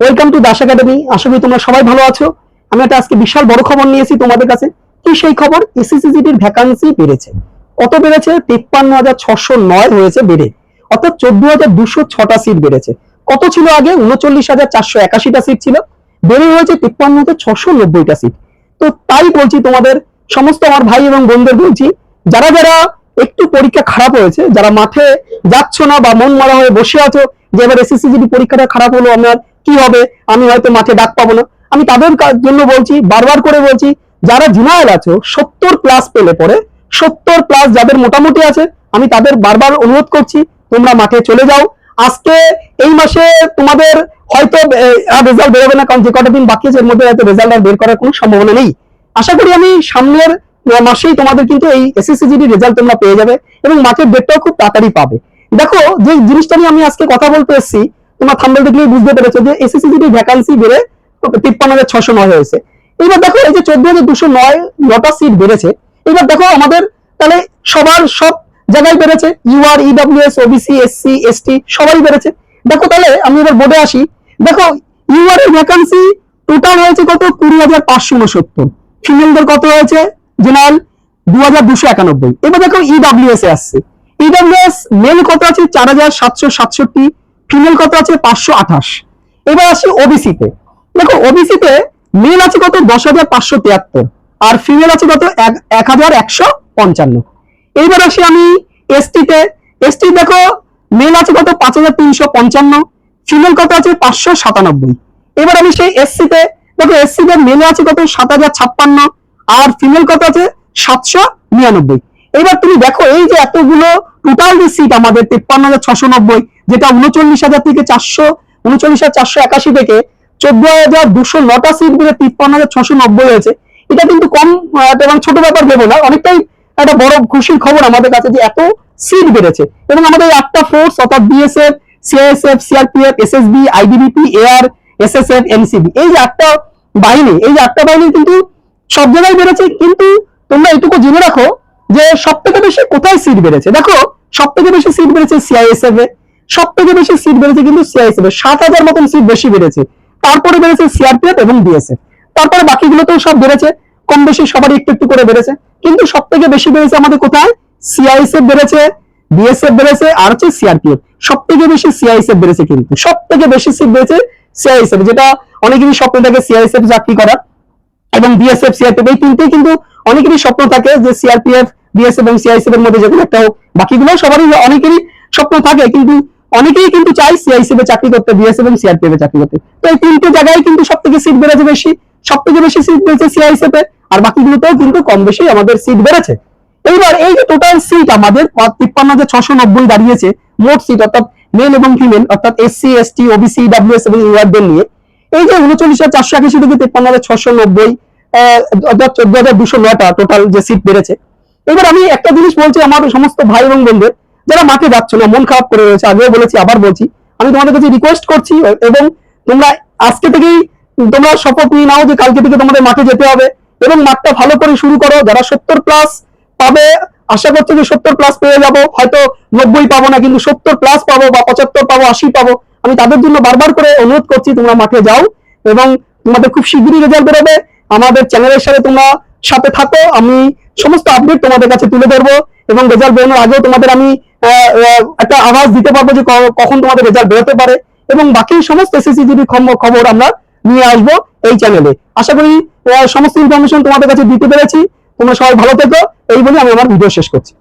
Welcome to Das academy আশা করি তোমরা সবাই ভালো আছো। আমি একটা আজকে বিশাল বড় খবর নিয়েছি তোমাদের কাছে। কি সেই খবর? এসএসসিজিটির ভ্যাকান্সি বেড়েছে। কত বেড়েছে? তিপ্পান্ন হাজার ছশো নয় হয়েছে বেড়ে। অর্থাৎ চোদ্দ হাজার দুশো ছটা সিট বেড়েছে। কত ছিল আগে? উনচল্লিশ হাজার চারশো একাশিটা সিট ছিল। বেড়ে হয়েছে তিপ্পান্ন হাজার ছশো নব্বইটা সিট তো তাই বলছি তোমাদের, সমস্ত আমার ভাই এবং বোনদের বলছি, যারা যারা একটু পরীক্ষা খারাপ হয়েছে, যারা মাঠে যাচ্ছ না বা মন মারা হয়ে বসে আছো, যে এবার এসএসসি পরীক্ষাটা খারাপ হলো, আমার কি হবে? আমি হয়তো মাঠে ডাক পাবো না। আমি তাদের জন্য বলছি, বারবার করে বলছি, যারা জুনায়েল আছো, সত্তর প্লাস পেলে পরে, সত্তর প্লাস যাদের মোটামুটি আছে, আমি তাদের বারবার অনুরোধ করছি, তোমরা মাঠে চলে যাও। আজকে এই মাসে তোমাদের হয়তো রেজাল্ট বেরোবে না, কারণ যে কটা দিন বাকি আছে, এর মধ্যে হয়তো রেজাল্ট আর বের করার কোনো সম্ভাবনা নেই। আশা করি আমি সামনের মাসেই তোমাদের কিন্তু এই এসএসসিজিডি রেজাল্ট তোমরা পেয়ে যাবে, এবং মাঠের ডেটটাও খুব তাড়াতাড়ি পাবে। দেখো, যে জিনিসটা নিয়ে আমি আজকে কথা বলতে এসেছি তোমরা থাম্বেল দেখলেই বুঝতে পেরেছ যে এসএসসিজিডি ভ্যাকান্সি বেড়ে তিপ্পান্ন হাজার ছশো নয় হয়েছে। এবার দেখো এই যে চোদ্দ হাজার দুশো নয় নটা সিট বেড়েছে এবার দেখো আমাদের তাহলে সবার সব জায়গায় বেড়েছে। UR EWS OBC SC ST সবারই বেড়েছে। দেখো তাহলে আমি এবার বোর্ডে আসি। দেখো ইউআর এর ভ্যাকান্সি টোটাল হয়েছে কত? কুড়ি হাজার পাঁচশো উনসত্তর ফিমেলদের কত হয়েছে? জেনারেল দু হাজার দুশো একানব্বই। এবার দেখো ইডব্লিউএস এ আসছে। ইডব্লিউএস মেল কত আছে? চার হাজার সাতশো সাতষট্টি। ফিমেল কত আছে? পাঁচশো আঠাশ। এবার আসি ওবিসিতে দেখো ওবিসিতে মেল আছে কত? দশ হাজার পাঁচশো তিয়াত্তর। আর ফিমেল আছে কত? এক- হাজার একশো পঞ্চান্ন। এইবার আসি আমি এসটিতে এসটি দেখো মেল আছে কত? পাঁচ হাজার তিনশো পঞ্চান্ন। ফিমেল কত আছে? পাঁচশো সাতানব্বই। এবার আমি সেই এসসিতে দেখো এসসিতে মেলে আছে কত? সাত হাজার ছাপ্পান্ন। আর ফিমেল কত আছে? সাতশো নিরানব্বই। এবার তুমি দেখো, এই যে এতগুলো টোটাল সিট আমাদের তেপ্পান্ন হাজার ছশো নব্বই, যেটা উনচল্লিশ হাজার থেকে চারশো, উনচল্লিশ হাজার চারশো একাশি থেকে চোদ্দ হাজার দুশো নটা সিট বেড়ে তিপ্পান্ন হাজার ছশো নব্বই হয়েছে। এটা কিন্তু কম এবং ছোট ব্যাপার ভেবো না। অনেকটাই একটা বড় খুশির খবর আমাদের কাছে যে এত সিট বেড়েছে। এবং আমাদের আটটা ফোর্স অর্থাৎ BSF CISF CRPF SSB ITBP AR SSF NCB এই যে আটটা বাহিনী, এই যে আটটা বাহিনী কিন্তু সব জায়গায় বেড়েছে, কিন্তু তোমরা এটুকু জেনে রাখো যে সব থেকে বেশি কোথায় সিট বেড়েছে। দেখো সব থেকে বেশি সিট বেড়েছে সিআইএসএফ এ। সব থেকে বেশি সিট বেড়েছে কিন্তু সিআইএসএফ এ। সাত হাজার মতন সিট বেশি বেড়েছে। তারপরে বেড়েছে সিআরপিএফ এবং বিএসএফ তারপরে বাকিগুলোতেও সব বেড়েছে। কম বেশি সবারই একটু একটু করে বেড়েছে। কিন্তু সব থেকে বেশি বেড়েছে আমাদের কোথায়? সিআইএসএফ বেড়েছে বিএসএফ বেড়েছে, আর হচ্ছে সিআরপিএফ সব থেকে বেশি সিআইএসএফ বেড়েছে কিন্তু। সব থেকে বেশি সিট বেড়েছে সিআইএসএফ যেটা অনেকেরই স্বপ্ন থাকে সিআইএসএফ চাকরি করার। এবং বিএসএফ সিআরপিএফ এই তিনটেই কিন্তু অনেকেরই স্বপ্ন থাকে যে সিআরপিএফ বিএসএফ এবং এর মধ্যে যে কোনো একটা হোক। বাকিগুলো সবারই অনেকেরই স্বপ্ন থাকে, কিন্তু অনেকেই কিন্তু চাই সিআইএসএফ এ চাকরি করতে বিএসএফ এবং সিআরপিএফ এ চাকরি করতে। তো এই তিনটে জায়গায় কিন্তু সব থেকে সিট বেড়েছে বেশি সব থেকে বেশি সিট বেড়েছে সিআইএসএফ এ আর বাকিগুলোতেও কিন্তু কম বেশি আমাদের সিট বেড়েছে। এইবার এই যে টোটাল সিট আমাদের তিপ্পান্ন হাজার ছশো নব্বই দাঁড়িয়েছে, মোট সিট অর্থাৎ মেল এবং ফিমেল অর্থাৎ এসসি এসটি ওবিসি ডাব্লিউএস এবং ইউআরদের নিয়ে। এই যে উনচল্লিশ হাজার চারশো একাশি থেকে তিপ্পান্ন হাজার ছশো নব্বই চোদ্দ হাজার দুশো নয়টা টোটাল যে সিট বেড়েছে। এবার আমি একটা জিনিস বলছি আমার সমস্ত ভাই এবং বোনদের, যারা মাঠে যাচ্ছ না, মন খারাপ করে রয়েছে, আগেও বলেছি, আবার বলছি। আমি তোমাদের কাছে রিকোয়েস্ট করছি, এবং তোমরা আজকে থেকেই তোমরা শপথ নিয়ে নাও যে কালকে থেকে তোমাদের মাঠে যেতে হবে, এবং মাঠটা ভালো করে শুরু করো, যারা সত্তর প্লাস পাবে, আশা করছি যে সত্তর প্লাস পেয়ে যাব, হয়তো নব্বই পাবো না, কিন্তু সত্তর প্লাস পাবো বা পঁচাত্তর পাবো, আশি পাবো। আমি তাদের জন্য বারবার করে অনুরোধ করছি, তোমরা মাঠে যাও, এবং তোমাদের খুব শীঘ্রই রেজাল্ট বেরোবে। আমাদের চ্যানেলের সাথে তোমরা সাথে থাকো, আমি সমস্ত আপডেট তোমাদের কাছে তুলে ধরবো এবং রেজাল্ট বেরোনোর আগেও তোমাদের আমি একটা আভাস দিতে পারব যে কখন তোমাদের রেজাল্ট বেরোতে পারে এবং বাকি সমস্ত এসএসসিজিবি খবর আমরা নিয়ে আসব এই চ্যানেলে আশা করি সমস্ত ইনফরমেশন তোমাদের কাছে দিতে পেরেছি। তোমরা সবাই ভালো থেকো। এই বলে আমি আমার ভিডিও শেষ করছি।